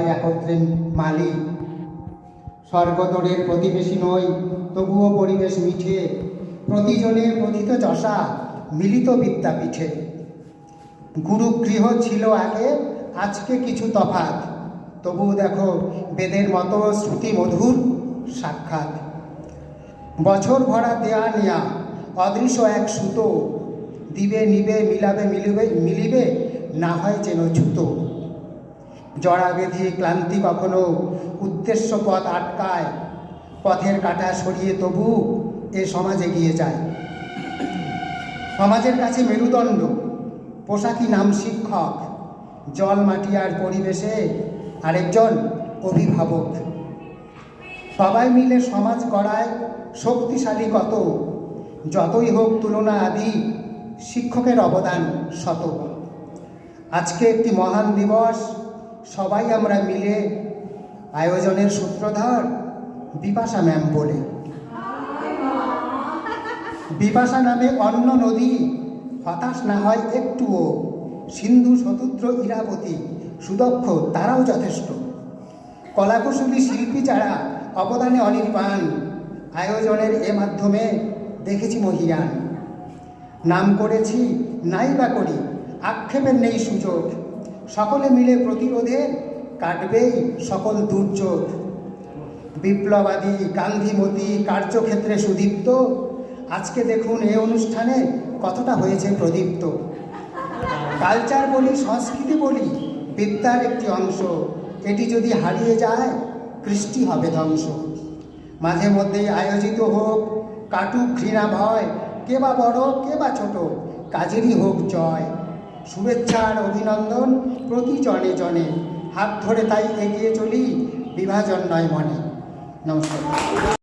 সবাই একত্রে মালি। স্বর্গদরের প্রতিবেশী নই, তবুও পরিবেশ মিঠে। প্রতিজনে প্রথিত চষা, মিলিত বিদ্যাপীঠে গুরুগৃহ ছিল আগে, আজকে কিছু তফাৎ তবুও দেখো, বেদের মতো শ্রুতি মধুর সাক্ষাৎ। বছর ভরা দেয়া নেয়া, অদৃশ্য এক সুতো। দিবে, নিবে, মিলাবে, মিলিবে মিলিবে, না হয় যেন ছুতো জড়া বেঁধে ক্লান্তি কখনো উদ্দেশ্য পথ আটকায়, পথের কাটা সরিয়ে তবু এ সমাজ এগিয়ে যায়। সমাজের কাছে মেরুদণ্ড, পোশাকি নাম শিক্ষক, জল মাটি আর পরিবেশে আরেকজন অভিভাবক। সবাই মিলে সমাজ গড়ায় শক্তিশালী কত, যতই হোক তুলনা আদি শিক্ষকের অবদান শত। আজকে একটি মহান দিবস সবাই আমরা মিলে আয়োজনের সূত্রধর বিপাশা ম্যাম বলে। বিপাশা নামে অন্য নদী, হতাশ না হয় একটুও। সিন্ধু শতুদ্র ইরাবতী, সুদক্ষ, তারাও যথেষ্ট। কলাকুশলী শিল্পী যারা, অবদানে অনির্বাণ। আয়োজনের এ মাধ্যমে দেখেছি মহিয়ান। নাম করেছি, নাই বা করি, আক্ষেপের নেই সুযোগ। সকলে মিলে প্রতিরোধে কাটবেই সকল দুর্যোগ। বিপ্লবাদী, গান্ধীমতী কার্যক্ষেত্রে সুদীপ্ত। আজকে দেখুন এ অনুষ্ঠানে কতটা হয়েছে প্রদীপ্ত। কালচার বলি, সংস্কৃতি বলি, বিদ্যার একটি অংশ। এটি যদি হারিয়ে যায়, কৃষ্টি হবে ধ্বংস। মাঝে মধ্যেই আয়োজিত হোক, কাটুক ঘৃণা ভয়, কে বা বড়, কে বা ছোট, কাজেরই হোক জয়। শুভেচ্ছার অভিনন্দন প্রতি জনে জনে। হাত ধরে তাই এগিয়ে চলি বিভাজন নয় মনে। নমস্কার।